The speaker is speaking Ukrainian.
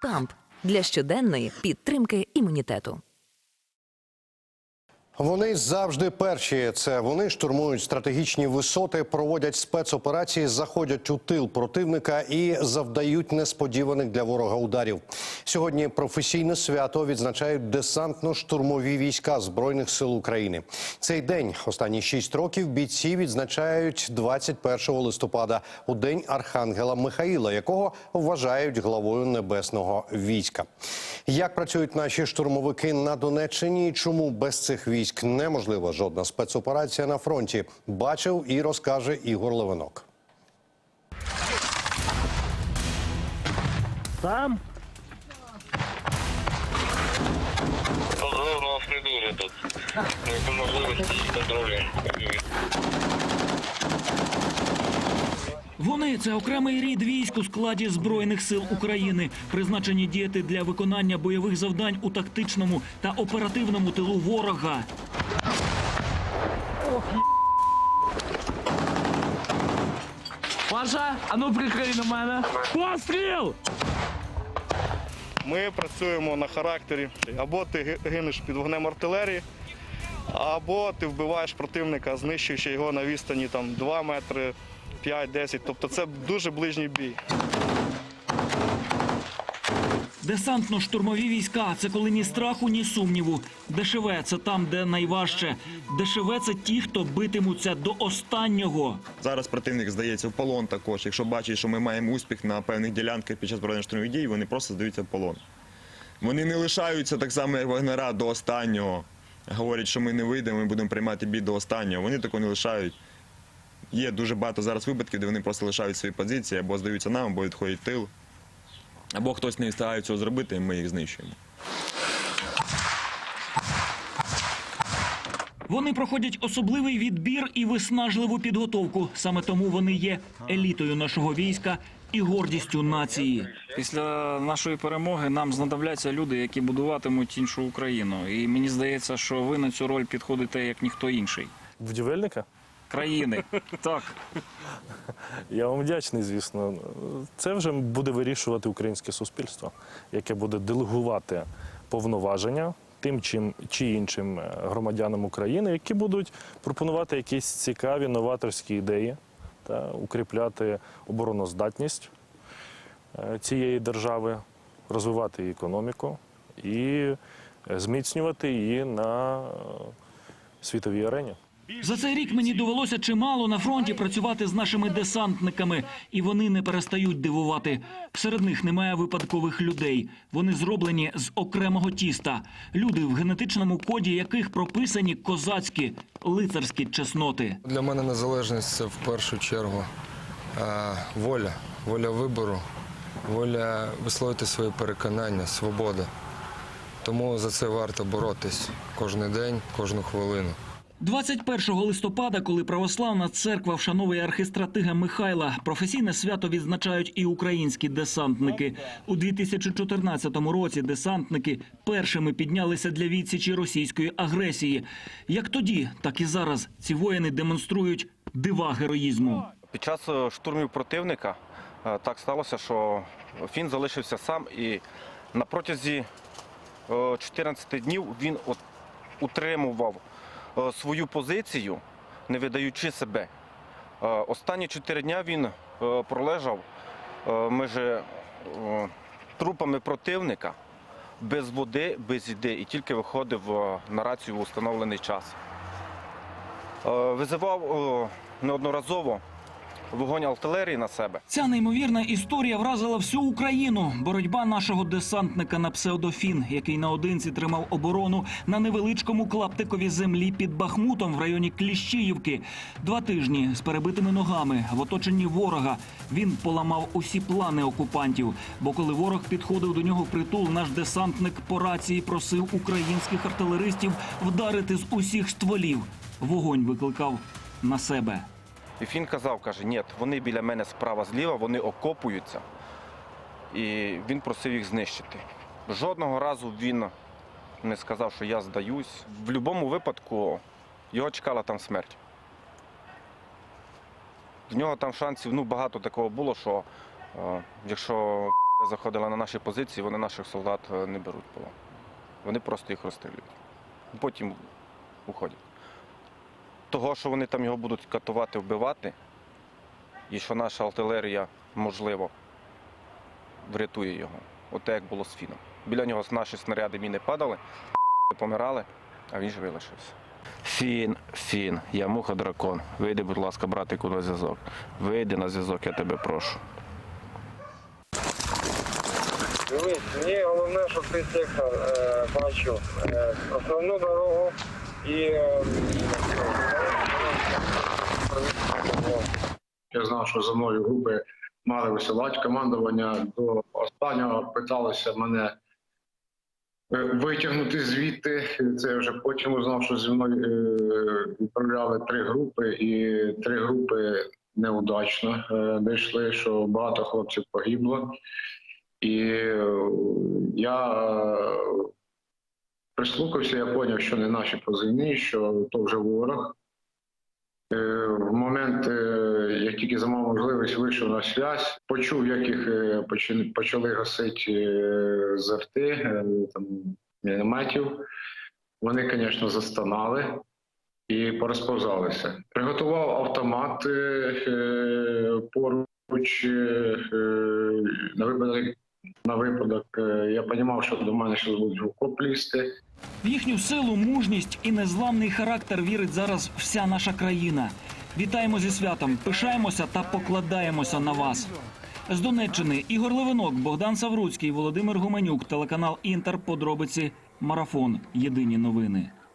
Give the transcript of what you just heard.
Камп для щоденної підтримки імунітету. Вони завжди перші. Це вони штурмують стратегічні висоти, проводять спецоперації, заходять у тил противника і завдають несподіваних для ворога ударів. Сьогодні професійне свято відзначають десантно-штурмові війська збройних сил України. Цей день останні шість років бійці відзначають 21 листопада у день Архангела Михаїла, якого вважають главою небесного війська. Як працюють наші штурмовики на Донеччині? і Чому без цих військ неможлива жодна спецоперація на фронті? Бачив і розкаже Ігор Левинок. Там? Позор нас не дуже тут. Ну, можливості контролюємо. Вони це окремий рід військ у складі Збройних сил України, призначені діяти для виконання бойових завдань у тактичному та оперативному тилу ворога. Паша, а ну прикрий на мене. Постріл! Ми працюємо на характері. Або ти гинеш під вогнем артилерії, або ти вбиваєш противника, знищуючи його на відстані там, 2 метри, 5-10. Тобто це дуже ближній бій. Десантно-штурмові війська це коли ні страху, ні сумніву. ДШВ – це там, де найважче. ДШВ – це ті, хто битимуться до останнього. Зараз противник здається в полон також. Якщо бачить, що ми маємо успіх на певних ділянках під час проведення штурмових дій, вони просто здаються в полон. Вони не лишаються так само, як вагнера, до останнього. Говорять, що ми не вийдемо, ми будемо приймати бій до останнього. Вони такого не лишають. Є дуже багато зараз випадків, де вони просто лишають свої позиції, або здаються нам, або відходять тил. Або хтось не встигає цього зробити, і ми їх знищуємо. Вони проходять особливий відбір і виснажливу підготовку. Саме тому вони є елітою нашого війська і гордістю нації. Після нашої перемоги нам знадобляться люди, які будуватимуть іншу Україну. І мені здається, що ви на цю роль підходите як ніхто інший. Будівельника? Країни. Так. Я вам вдячний, звісно. Це вже буде вирішувати українське суспільство, яке буде делегувати повноваження тим чи іншим е, громадянам України, які будуть пропонувати якісь цікаві новаторські ідеї та укріпляти обороноздатність е, цієї держави, розвивати її економіку і е, зміцнювати її на світовій арені. За цей рік мені довелося чимало на фронті працювати з нашими десантниками, і вони не перестають дивувати. Серед них немає випадкових людей. Вони зроблені з окремого тіста. Люди, в генетичному коді яких прописані козацькі лицарські чесноти. Для мене незалежність це в першу чергу е, воля, воля вибору, воля висловити свої переконання, свобода. Тому за це варто боротись кожен день, кожну хвилину. 21 листопада, коли православна церква вшановує архистратига Михайла, професійне свято відзначають і українські десантники. У 2014 році десантники першими піднялися для відсічі російської агресії. Як тоді, так і зараз ці воїни демонструють дива героїзму. Під час е, штурмів противника е, так сталося, що він залишився сам і на протязі е, 14 днів він утримував е, свою позицію, не видаючи себе. Е, Останні чотири дня він е, пролежав е, між е, трупами противника без води, без їди і тільки виходив е, на рацію в установлений час. Е, Визивав е, неодноразово вогонь артилерії на себе. Ця неймовірна історія вразила всю Україну. Боротьба нашого десантника на псевдофін, який наодинці тримав оборону на невеличкому клаптикові землі під Бахмутом в районі Кліщіївки. Два тижні з перебитими ногами в оточенні ворога. Він поламав усі плани окупантів. Бо коли ворог підходив до нього притул, наш десантник по рації просив українських артилеристів вдарити з усіх стволів. Вогонь викликав на себе. І він казав, каже, ні, вони біля мене справа зліва, вони окопуються. І він просив їх знищити. Жодного разу він не сказав, що я здаюсь. В будь-якому випадку його чекала там смерть. В нього там шансів ну, багато такого було, що е, якщо заходили на наші позиції, вони наших солдат е, не беруть полон. Вони просто їх розстрілюють. Потім уходять. Того, що вони там його будуть катувати, вбивати, і що наша артилерія, можливо, врятує його. От як було з Фіном. Біля нього наші снаряди міни падали, помирали, а він же вилишився. Фін, Фін, я муха дракон. Вийди, будь ласка, братику, на зв'язок. Вийди на зв'язок, я тебе прошу. Дивись, мені головне, щоб ти сектор е, бачив е, основну дорогу і е, Я знав, що за мною групи мали висилати командування. До останнього питалося мене е, витягнути звідти. Це я вже потім узнав, що зі мною е, відправляли три групи, і три групи неудачно е, дійшли, що багато хлопців погибло. І я прислухався, я зрозумів, що не наші позивні, що то вже ворог. Е, В момент, е, як тільки за мав можливість вийшов на связь, почув, як їх е, почали гасити е, з арти, там, мінометів. Вони, звісно, застонали і порозповзалися. Приготував автомат поруч на випадок. На випадок е, я розумів, що до мене щось будуть лізти. В їхню силу, мужність і незламний характер вірить зараз вся наша країна. Вітаємо зі святом, пишаємося та покладаємося на вас. З Донеччини Ігор Левинок, Богдан Савруцький, Володимир Гуменюк, телеканал Інтер. Подробиці Марафон. Єдині новини.